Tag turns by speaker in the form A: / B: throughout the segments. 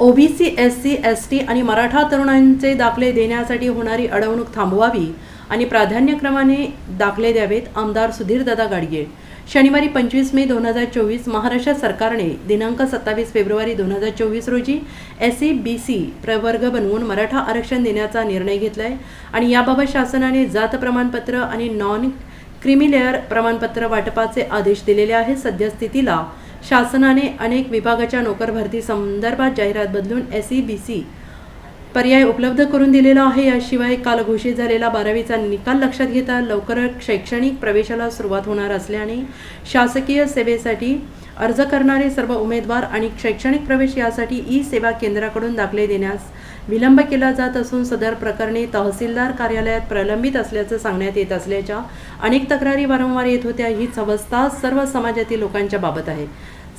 A: OBC S C S T आणि मराठा तरुणांचे दाखले देण्यासाठी होणारी अडवणूक थांबवावी आणि प्राधान्यक्रमाने दाखले द्यावेत आमदार सुधीरदादा गाडगे. शनिवारी पंचवीस मे दोन हजार चोवीस महाराष्ट्र सरकारने दिनांक सत्तावीस फेब्रुवारी दोन हजार चोवीस रोजी एस सी बी सी प्रवर्ग बनवून मराठा आरक्षण देण्याचा निर्णय घेतला आहे आणि याबाबत शासनाने जात प्रमाणपत्र आणि नॉन क्रिमिलेअर प्रमाणपत्र वाटपाचे आदेश दिलेले आहेत. सद्यस्थितीला शासनाने अनेक विभागाच्या नोकर भरती संदर्भात जाहिरात बदलून एस ई बी सी पर्याय उपलब्ध करून दिलेला आहे. याशिवाय काल घोषित झालेला बारावीचा निकाल लक्षात घेता लवकरच शैक्षणिक प्रवेशाला सुरुवात होणार असल्याने शासकीय सेवेसाठी अर्ज करणारे सर्व उमेदवार आणि शैक्षणिक प्रवेश यासाठी ई सेवा केंद्राकडून दाखले देण्यास विलंब केला जात असून सदर प्रकरणे तहसीलदार कार्यालयात प्रलंबित असल्याचं सांगण्यात येत असल्याच्या अनेक तक्रारी वारंवार येत होत्या. हीच अवस्था सर्व समाजातील लोकांच्या बाबत आहे.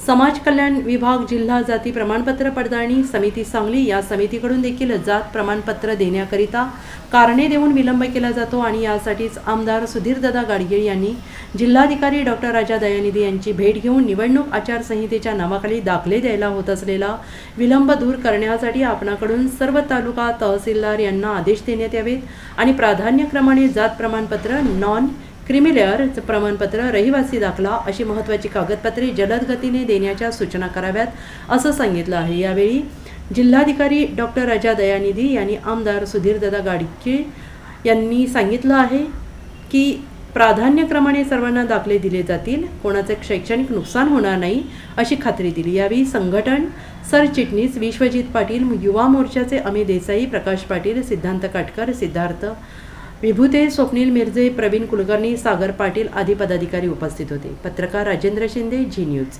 A: समाज कल्याण विभाग जिल्हा जाती प्रमाणपत्र पडताळणी समिती सांगली. या समितीकडून देखील जात प्रमाणपत्र देण्याकरिता कारणे देऊन विलंब केला जातो आणि यासाठीच आमदार सुधीरदादा गाडगीळ यांनी जिल्हाधिकारी डॉक्टर राजा दयानिधी यांची भेट घेऊन निवडणूक आचारसंहितेच्या नावाखाली दाखले द्यायला होत असलेला विलंब दूर करण्यासाठी आपणाकडून सर्व तालुका तहसीलदार यांना आदेश देण्यात यावेत आणि प्राधान्यक्रमाने जात प्रमाणपत्र नॉन क्रिमिलेअर प्रमाणपत्र रहिवासी दाखला अशी महत्त्वाची कागदपत्रे जलद गतीने देण्याच्या सूचना कराव्यात असं सांगितलं आहे. यावेळी जिल्हाधिकारी डॉक्टर राजा दयानिधी यांनी आमदार सुधीरदादा गाडगे यांनी सांगितलं आहे की प्राधान्यक्रमाने सर्वांना दाखले दिले जातील. कोणाचे शैक्षणिक नुकसान होणार नाही अशी खात्री दिली. यावेळी संघटन सरचिटणीस विश्वजित पाटील युवा मोर्चाचे अमित देसाई प्रकाश पाटील सिद्धांत काटकर सिद्धार्थ विभूते स्वप्नील मिर्जे प्रवीण कुलकर्णी सागर पाटील आदी पदाधिकारी उपस्थित होते. पत्रकार राजेंद्र शिंदे जी न्यूज.